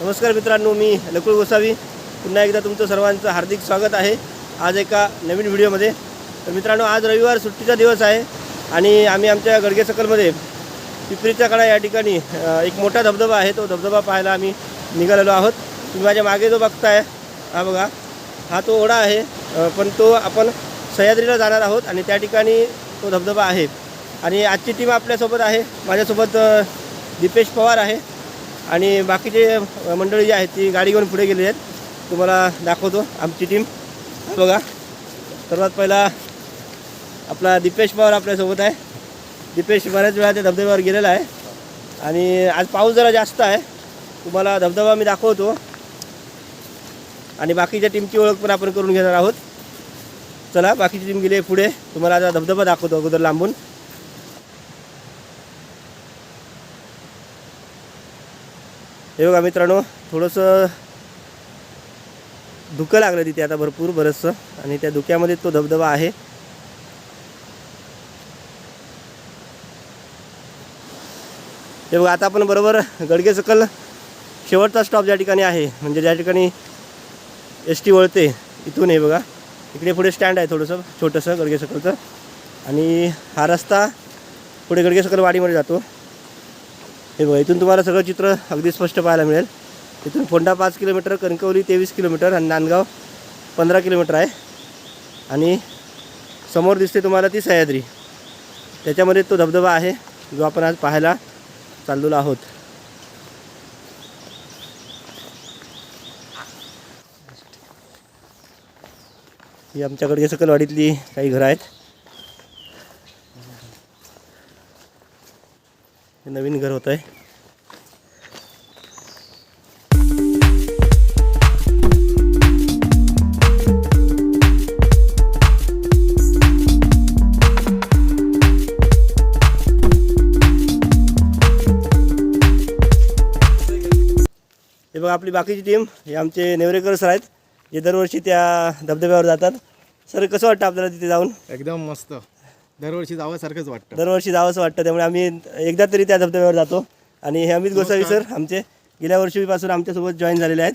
नमस्कार मित्रांनो मी लकुळ गोसावी. पुन्हा एकदा तुमचं सर्वांचं हार्दिक स्वागत आहे आज एका नवीन व्हिडिओमध्ये. तर मित्रांनो आज रविवार सुट्टीचा दिवस आहे आणि आम्ही आमच्या गडगे सकलमध्ये पिपरीचा कडा या ठिकाणी एक मोठा धबधबा आहे. तो धबधबा पाहायला आम्ही निघालेलो आहोत. तुम्ही माझ्या मागे जो बघताय हा बघा. हा तो ओढा आहे पण तो आपण सह्याद्रीला जाणार आहोत आणि त्या ठिकाणी तो धबधबा आहे. आणि आजची टीम आपल्यासोबत आहे. माझ्यासोबत दीपेश पवार आहे. आणि बाकीचे मंडळी जी आहेत ती गाडी घेऊन पुढे गेली आहेत. तुम्हाला दाखवतो आमची टीम बघा. सर्वात पहिला आपला दीपेश पवार आपल्यासोबत आहे. दीपेश बऱ्याच वेळा त्या धबधब्यावर गेलेला आहे. आणि आज पाऊस जरा जास्त आहे. तुम्हाला धबधबा मी दाखवतो. आणि बाकीच्या टीमची ओळख पण आपण करून घेणार आहोत. चला बाकीची टीम गेली आहे पुढे. तुम्हाला आता धबधबा दाखवतो अगोदर लांबून. हे बघा मित्रांनो थोडंसं धुकं लागलं तिथे आता भरपूर बरंचसं. आणि त्या धुक्यामध्ये तो धबधबा आहे. हे बघा आता आपण बरोबर गडगे सकल शेवटचा स्टॉप ज्या ठिकाणी आहे म्हणजे ज्या ठिकाणी एस टी वळते इथून हे बघा. इकडे पुढे स्टँड आहे थोडंसं छोटंसं गडगे सकलचं आणि हा रस्ता पुढे गडगे सकल वाडीमध्ये जातो. हे बघा इथून तुम्हाला सगळं चित्र अगदी स्पष्ट पाहायला मिळेल. इथून फोंडा पाच किलोमीटर कणकवली तेवीस किलोमीटर आणि नांदगाव पंधरा किलोमीटर आहे. आणि समोर दिसते तुम्हाला ती सह्याद्री. त्याच्यामध्ये तो धबधबा आहे जो आपण आज पाहायला चाललेलो आहोत. ही आमच्याकडे सकलवाडीतली काही घरं आहेत. हे नवीन घर होतं आहे हे बघा आपली बाकीची टीम हे आमचे नेवरेकर सर आहेत. जे दरवर्षी त्या धबधब्यावर जातात. सर कसं वाटतं आपल्याला तिथे जाऊन? एकदम मस्त. दरवर्षी जावंसारखंच वाटतं. दरवर्षी जावंसं वाटतं त्यामुळे आम्ही एकदा तरी त्या धबधब्यावर जातो. आणि हे अमित गोसावी सर आमचे गेल्या वर्षीपासून आमच्यासोबत जॉईन झालेले आहेत.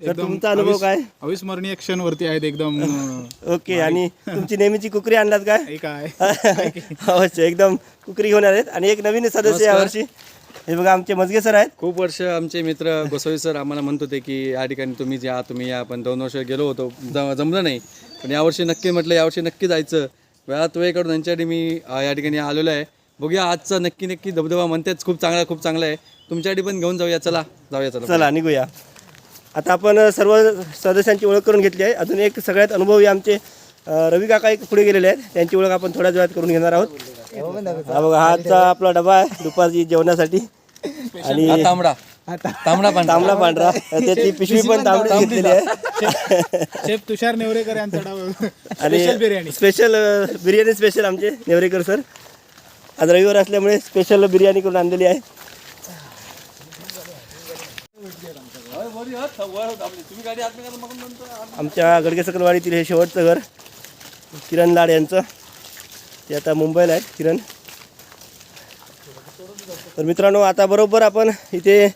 तर एकदम तुमचा अनुभव अविस- काय? अविस्मरणीय क्षण वरती आहेत एकदम ओके आणि तुमची नेहमीची कुकरी आणलात काय? हे काय? अवश्य एकदम कुकरी घेऊन आलेत. आणि एक नवीन सदस्य यावर्षी हे बघा आमचे मजगे सर आहेत. खूप वर्ष आमचे मित्र गोसावी सर आम्हाला म्हणत होते की या ठिकाणी तुम्ही या तुम्ही या पण दोन वर्ष गेलो होतो. ज- जमलं नाही. पण यावर्षी नक्की म्हटलं यावर्षी नक्की जायचं. वेळ काढून त्यांच्यासाठी मी अं, या ठिकाणी आलेलो आहे. बघूया आजचा नक्की नक्की धबधबा म्हणतेच खूप चांगला खूप चांगला आहे. तुमच्यासाठी पण घेऊन जाऊया चला. जाऊया चला. चला निघूया. आता आपण सर्व सदस्यांची ओळख करून घेतली आहे. अजून एक सगळ्यात अनुभवी आमचे अ, रवी काका एक पुढे गेलेले आहेत. त्यांची ओळख आपण थोड्याच वेळात करून घेणार आहोत. हा बघा हा आजचा आपला डबा आहे दुपारची जेवणासाठी. आणि हा तांबडा. तांबडा पण तांबडा पांढरा. त्याची पिशवी पण तांबडी घेतलेली आहे. शेफ तुषार नेवरेकर यांचा डाव. आणि स्पेशल बिर्याणी स्पेशल अ, बिर्याणी स्पेशल आमचे नेवरेकर सर आज रविवार असल्यामुळे स्पेशल बिर्याणी करून आणलेली आहे. आमच्या गडगे सकलवाडीतील हे शेवटचं घर किरण लाड यांचं. ते आता मुंबईला आहेत किरण. तर मित्रांनो आता बरोबर आपण इथे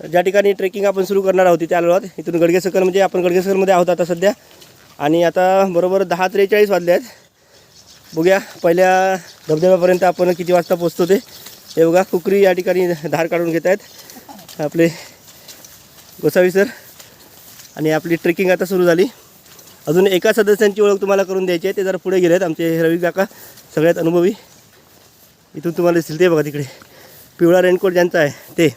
ज्या ठिकाणी ट्रेकिंग आपण सुरू करणार आहोत तिथे आलो आहोत. इथून गडगे सकल म्हणजे आपण गडगे सकलमध्ये आहोत आता सध्या. आणि आता बरोबर दहा त्रेचाळीस वाजले आहेत. बघूया पहिल्या धबधब्यापर्यंत आपण किती वाजता पोचतो ते. हे बघा कुकरी या ठिकाणी धार काढून घेत आहेत. आपले गोसावी सर आणि आपली ट्रेकिंग आता सुरू झाली. अजून एका सदस्यांची ओळख तुम्हाला करून द्यायची आहे. ते जरा पुढे गेलेत आमचे रवी काका सगळ्यात अनुभवी. इथून तुम्हाला दिसतील ते बघा तिकडे. पिवळा रेनकोट ज्यांचा आहे ते.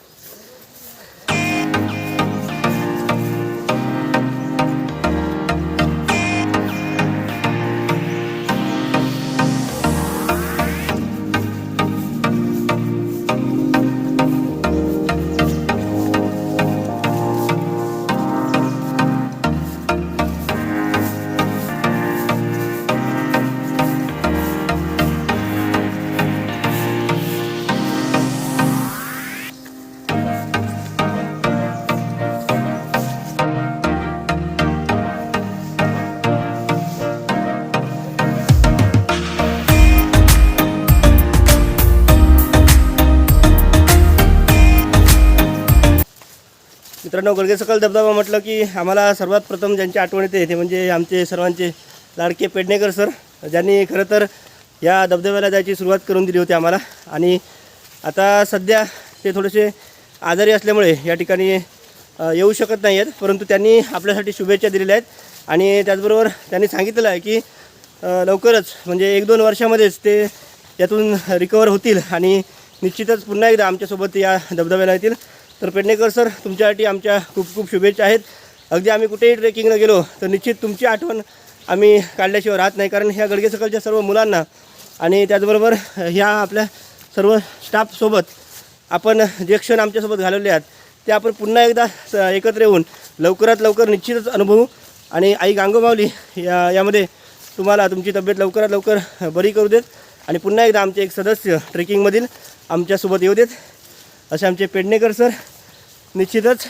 मित्रांनो गडगेसकल धबधबा म्हटलं की आम्हाला सर्वात प्रथम ज्यांची आठवण येते ते म्हणजे आमचे सर्वांचे लाडके पेडणेकर सर ज्यांनी खरं तर या धबधब्याला जायची सुरुवात करून दिली होती आम्हाला. आणि आता सध्या ते थोडेसे आजारी असल्यामुळे या ठिकाणी येऊ शकत नाही आहेत परंतु त्यांनी आपल्यासाठी शुभेच्छा दिलेल्या आहेत. आणि त्याचबरोबर त्यांनी सांगितलेलं आहे की लवकरच म्हणजे एक दोन वर्षामध्येच ते यातून रिकवर होतील आणि निश्चितच पुन्हा एकदा आमच्यासोबत या धबधब्याला येतील. तर पेडणेकर सर तुमच्यासाठी आमच्या खूप खूप शुभेच्छा आहेत. अगदी आम्ही कुठेही ट्रेकिंगला गेलो तर निश्चित तुमची आठवण आम्ही काढल्याशिवाय राहत नाही. कारण ह्या गडगे सकलच्या सर्व मुलांना आणि त्याचबरोबर ह्या आपल्या सर्व स्टाफसोबत आपण जे क्षण आमच्यासोबत घालवले आहेत ते आपण पुन्हा एकदा स- एकत्र येऊन लवकरात लवकर निश्चितच अनुभवू. आणि आई गांगोमावली या यामध्ये तुम्हाला तुमची तब्येत लवकरात लवकर बरी करू देत. आणि पुन्हा एकदा आमचे एक सदस्य ट्रेकिंगमधील आमच्यासोबत येऊ देत. असे आमचे पेडणेकर सर निश्चितच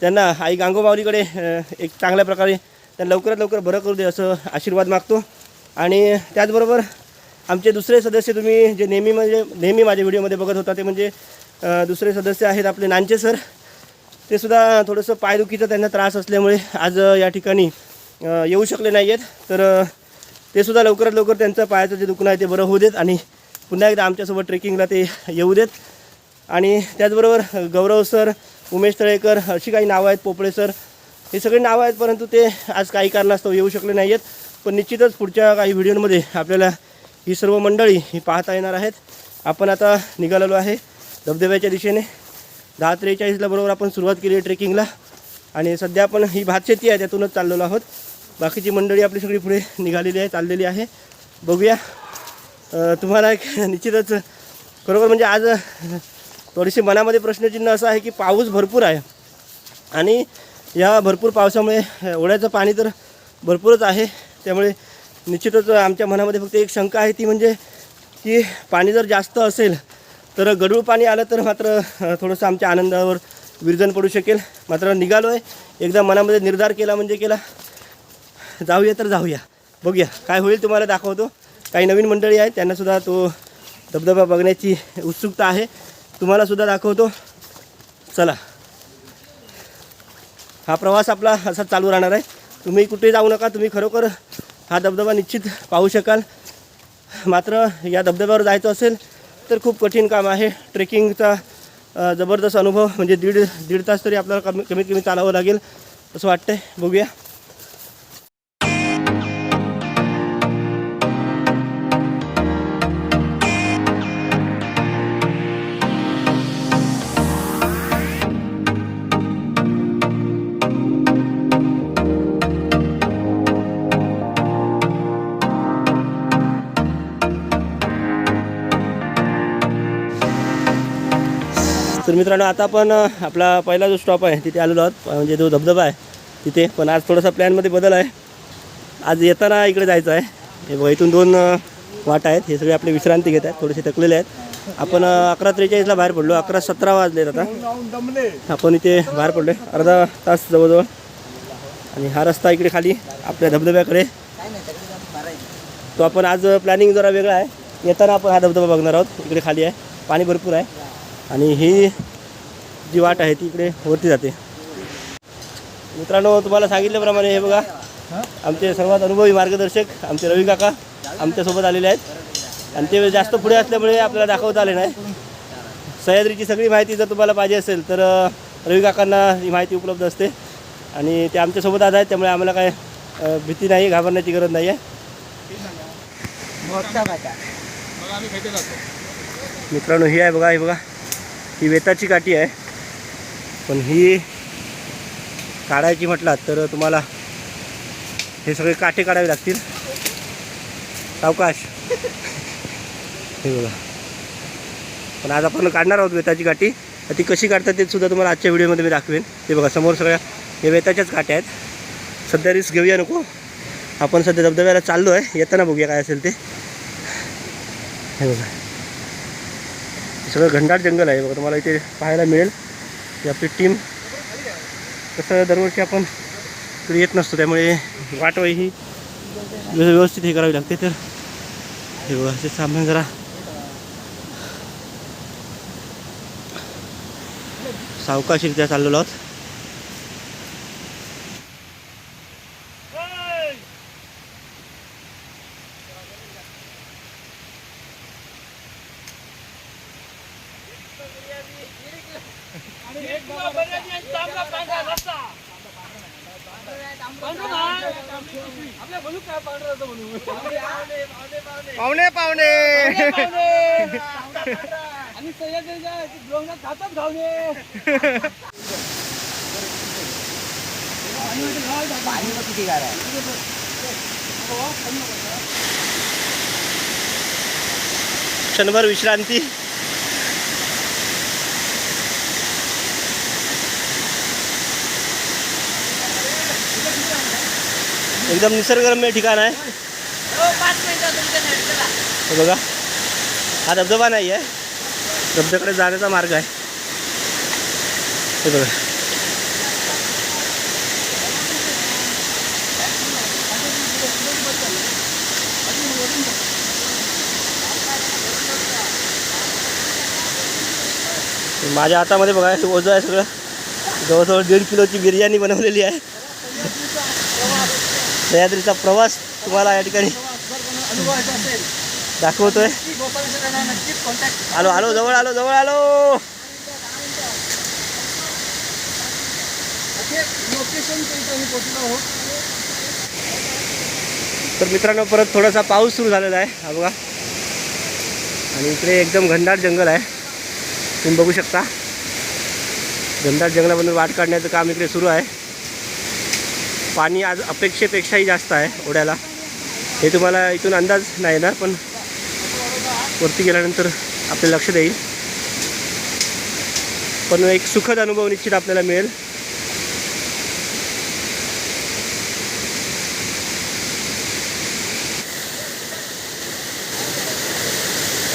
त्यांना आई गांगोमावलीकडे एक चांगल्या प्रकारे त्यांना लवकरात लवकर बरं करू दे असं आशीर्वाद मागतो. आणि त्याचबरोबर आमचे दुसरे सदस्य तुम्ही जे नेहमी म्हणजे नेहमी माझ्या व्हिडिओमध्ये बघत होता ते म्हणजे दुसरे सदस्य आहेत आपले नांचे सर. ते सुद्धा थोडंसं पायदुखीचा त्यांना त्रास असल्यामुळे आज या ठिकाणी येऊ शकले नाही आहेत तर ते सुद्धा लवकरात लवकर त्यांचं पायाचं जे दुखणं आहे ते बरं होऊ देत आणि पुन्हा एकदा आमच्यासोबत ट्रेकिंगला ते येऊ देत. आणि त्याचबरोबर गौरव सर उमेश तळेकर अशी काही नावं आहेत पोपळे सर. हे सगळे नावं आहेत परंतु ते आज काही कारणास्तव येऊ शकले नाही आहेत पण निश्चितच पुढच्या काही व्हिडिओमध्ये आपल्याला ही सर्व मंडळी ही पाहता येणार आहेत. आपण आता निघालेलो आहे धबधब्याच्या दिशेने. दहा त्रेचाळीसला बरोबर आपण सुरुवात केली आहे ट्रेकिंगला. आणि सध्या आपण ही भातशेती आहे त्यातूनच चाललेलो आहोत. बाकीची मंडळी आपली सगळी पुढे निघालेली आहे चाललेली आहे. बघूया. तुम्हाला एक निश्चितच खरोखर म्हणजे आज थोडीशी मनामध्ये प्रश्नचिन्ह असं आहे की पाऊस भरपूर आहे. आणि या भरपूर पावसामुळे ओढ्याचं पाणी तर भरपूरच आहे. त्यामुळे निश्चितच आमच्या मनामध्ये फक्त एक शंका आहे ती म्हणजे की पाणी जर जास्त असेल तर गडूळ पाणी आलं तर मात्र थोडंसं आमच्या आनंदावर विरजन पडू शकेल. मात्र निघालो आहे एकदा मनामध्ये निर्धार केला म्हणजे केला. जाऊया तर जाऊया. बघूया काय होईल तुम्हाला दाखवतो. काही नवीन मंडळी आहेत त्यांनासुद्धा तो धबधबा बघण्याची उत्सुकता आहे. तुम्हालासुद्धा दाखवतो. चला. हा प्रवास आपला असा चालू राहणार आहे. तुम्ही कुठे जाऊ नका तुम्ही खरोखर हा धबधबा निश्चित पाहू शकाल. मात्र या धबधब्यावर जायचं असेल तर खूप कठीण काम आहे. ट्रेकिंगचा जबरदस्त अनुभव म्हणजे दीड दीड तास तरी आपल्याला कमी कमीत कमी चालावं लागेल असं वाटतंय. बघूया. तर मित्रांनो आता आपण आपला पहिला जो स्टॉप आहे तिथे आलेलो आहोत. म्हणजे जो धबधबा आहे तिथे. पण आज थोडासा प्लॅनमध्ये बदल आहे. आज येताना इकडे जायचं आहे. हे बघा इथून दोन वाट आहेत. हे सगळे आपले विश्रांती घेत आहेत. थोडेसे थकलेले आहेत. आपण अकरा त्रेचाळीसला बाहेर पडलो. अकरा सतरा वाजलेत आता. आपण इथे बाहेर पडलो अर्धा तास जवळजवळ. आणि हा रस्ता इकडे खाली आपल्या धबधब्याकडे. तो आपण आज प्लॅनिंग जरा वेगळा आहे. येताना आपण हा धबधबा बघणार आहोत. इकडे खाली आहे. पाणी भरपूर आहे. आणि ही जी वाट आहे ती इकडे वरती जाते. मित्रांनो तुम्हाला सांगितल्याप्रमाणे हे बघा आमचे सर्वात अनुभवी मार्गदर्शक आमचे रवी काका आमच्यासोबत आलेले आहेत. आणि ते जास्त पुढे असल्यामुळे आपल्याला दाखवता आले नाही. सह्याद्रीची सगळी माहिती जर तुम्हाला पाहिजे असेल तर रवी काकांना ही माहिती उपलब्ध असते. आणि ते आमच्यासोबत आज आहेत त्यामुळे आम्हाला काय भीती नाही घाबरण्याची गरज नाही आहे मित्रांनो ही आहे बघा ही बघा. ही वेताची काठी आहे. पण ही काढायची म्हटलात तर तुम्हाला हे सगळे काठे काढावे लागतील. सावकाश. हे बघा. पण आज आपण काढणार आहोत वेताची काठी. ती कशी काढतात ते सुद्धा तुम्हाला आजच्या व्हिडिओमध्ये मी दाखवेन. ते बघा समोर सगळ्या हे वेताच्याच काठ्या आहेत. सध्या रिस्क घेऊया नको. आपण सध्या धबधब्याला चाललो आहे येताना बघूया काय असेल ते. हे बघा. सगळं घंटाट जंगल आहे. बघा तुम्हाला इथे पाहायला मिळेल. की आपली टीम कसं दरवर्षी आपण इकडे येत नसतो त्यामुळे वाटवाई ही व्यवस्थित हे करावी लागते. तर हे व्यवस्थित सामान जरा सावकाशीरित्या चाललेलो आहोत. पाहुणे पाहुणे. आणि क्षणभर विश्रांती. एकदम निसर्गरम्य ठिकाण आहे. हे बघा. हा धबधबा नाही आहे. धबधब्याकडे जाण्याचा मार्ग आहे. हे बघा. माझ्या हातामध्ये बघा ओझं आहे सगळं. जवळजवळ दीड किलोची बिर्याणी बनवलेली आहे. सह्याद्रीचा प्रवास तुम्हाला या ठिकाणी दाखवतोय. आलो आलो जवळ आलो जवळ आलो. तर मित्रांनो परत थोडासा पाऊस सुरू झालेला आहे. हा बघा. आणि इकडे एकदम घनदाट जंगल आहे. तुम्ही बघू शकता. घनदाट जंगलामधून वाट काढण्याचं काम इकडे सुरू आहे. पाणी आज अपेक्षेपेक्षाही जास्त आहे ओढ्याला. हे तुम्हाला इथून अंदाज नाही येणार पण वरती गेल्यानंतर आपल्या लक्ष येईल पण एक सुखद अनुभव निश्चित आपल्याला मिळेल.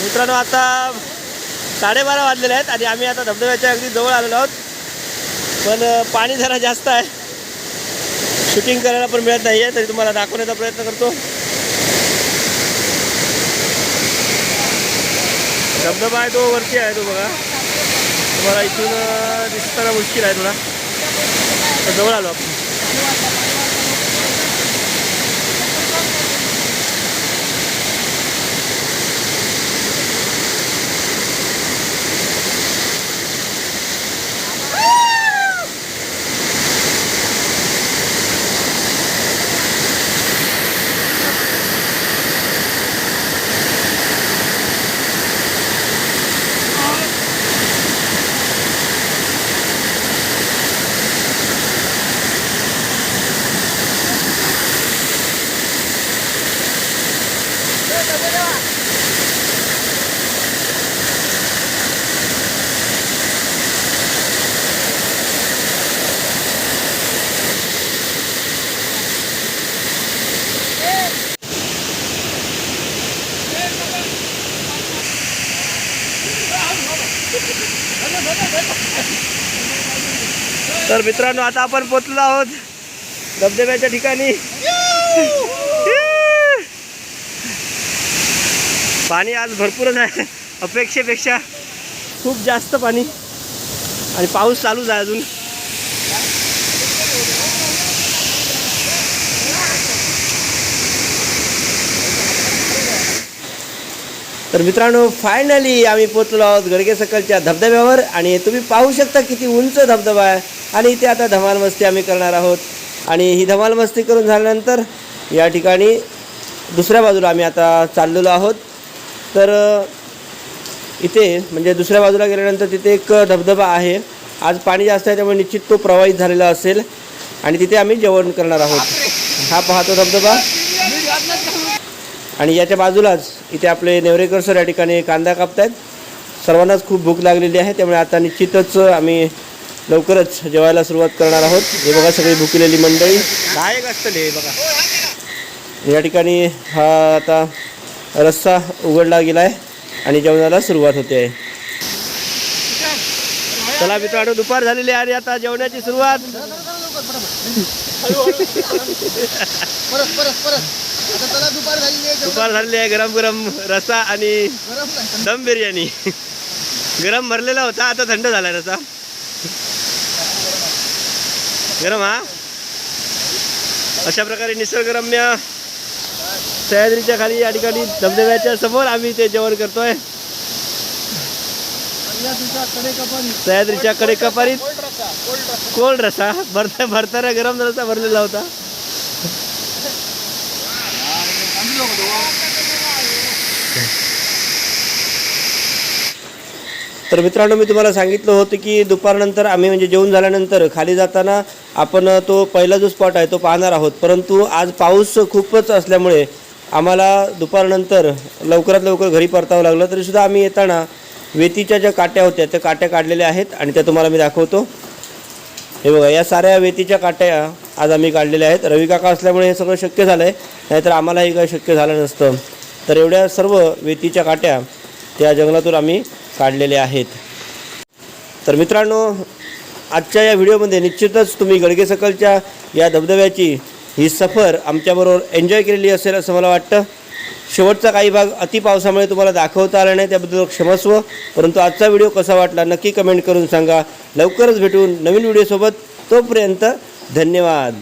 मित्रांनो आता साडेबारा वाजलेले आहेत आणि आम्ही आता धबधब्याच्या अगदी जवळ आलेलो आहोत. पण पाणी जरा जास्त आहे. शूटिंग करायला पण मिळत नाही आहे तरी तुम्हाला दाखवण्याचा प्रयत्न करतो. धबधबा आहे तो वरती आहे तो बघा. तुम्हाला इथून दिसताना मुश्किल आहे थोडा. तर जवळ आलो आपण. तर मित्रांनो आता आपण पोचलो आहोत धबधब्याच्या ठिकाणी. पाणी आज भरपूरच आहे. अपेक्षेपेक्षा खूप जास्त पाणी आणि पाऊस चालूच आहे अजून. तर मित्रांनो फायनली आम्ही पोचलो आहोत गडगे सकलच्या धबधब्यावर आणि तुम्ही पाहू शकता किती उंच धबधबा आहे. आणि इथे आता धमाल मस्ती आम्ही करणार आहोत. आणि ही धमाल मस्ती करून झाल्यानंतर या ठिकाणी दुसऱ्या बाजूला आम्ही आता चाललेलो आहोत. तर इथे म्हणजे दुसऱ्या बाजूला गेल्यानंतर तिथे एक धबधबा आहे. आज पाणी जास्त आहे त्यामुळे निश्चित तो प्रवाहित झालेला असेल. आणि तिथे आम्ही जेवण करणार आहोत. हा पाहतो धबधबा. आणि याच्या बाजूलाच इथे आपले नेवरेकर सर या ठिकाणी कांदा कापत आहेत सर्वांनाच खूप भूक लागलेली आहे त्यामुळे आता निश्चितच आम्ही लवकरच जेवायला सुरुवात करणार आहोत. हे बघा सगळी भुकलेली मंडळी. गायक असतं हे बघा. या ठिकाणी हा आता रस्सा उघडला गेला आहे आणि जेवणाला सुरुवात होते. आहे चला मित्रांनो दुपार झालेली आहे आणि आता जेवणाची सुरुवात. दुपार झालेली आहे गरम गरम रस्सा आणि. दम बिर्याणी. गरम भरलेला होता आता थंड झाला रसा गरम हा? अशा प्रकारे निसर्गरम्य सह्याद्रीच्या खाली या ठिकाणी धबधब्याच्या समोर आम्ही ते जेवण करतोय. सह्याद्रीच्या कडे कपारीत कोल्ड रसा भरता भरताना गरम रसा भरलेला होता. तर मित्रांनो मी तुम्हाला सांगितलं होतं की दुपारनंतर आम्ही म्हणजे जेवण झाल्यानंतर खाली जाताना आपण तो पहिला जो स्पॉट आहे तो पाहणार आहोत. परंतु आज पाऊस खूपच असल्यामुळे आम्हाला दुपारनंतर लवकरात लवकर घरी परतावं लागलं. तरीसुद्धा आम्ही येताना वेतीच्या ज्या काट्या होत्या त्या काट्या काढलेल्या आहेत आणि त्या तुम्हाला मी दाखवतो. हे बघा या साऱ्या वेतीच्या काट्या आज आम्ही काढलेल्या आहेत. रवी काका असल्यामुळे हे सगळं शक्य झालं आहे नाहीतर आम्हालाही काही शक्य झालं नसतं. तर एवढ्या सर्व वेतीच्या काट्या त्या जंगलातून आम्ही काढलेले आहेत. तर मित्रांनो आजच्या या व्हिडिओमध्ये निश्चितच तुम्ही गडगे सकलच्या या धबधब्याची ही सफर आमच्याबरोबर एन्जॉय केलेली असेल असं मला वाटतं. शेवटचा काही भाग अति पावसामुळे तुम्हाला दाखवता आला नाही त्याबद्दल क्षमस्व. परंतु आजचा व्हिडिओ कसा वाटला नक्की कमेंट करून सांगा. लवकरच भेटून नवीन व्हिडिओसोबत तोपर्यंत धन्यवाद.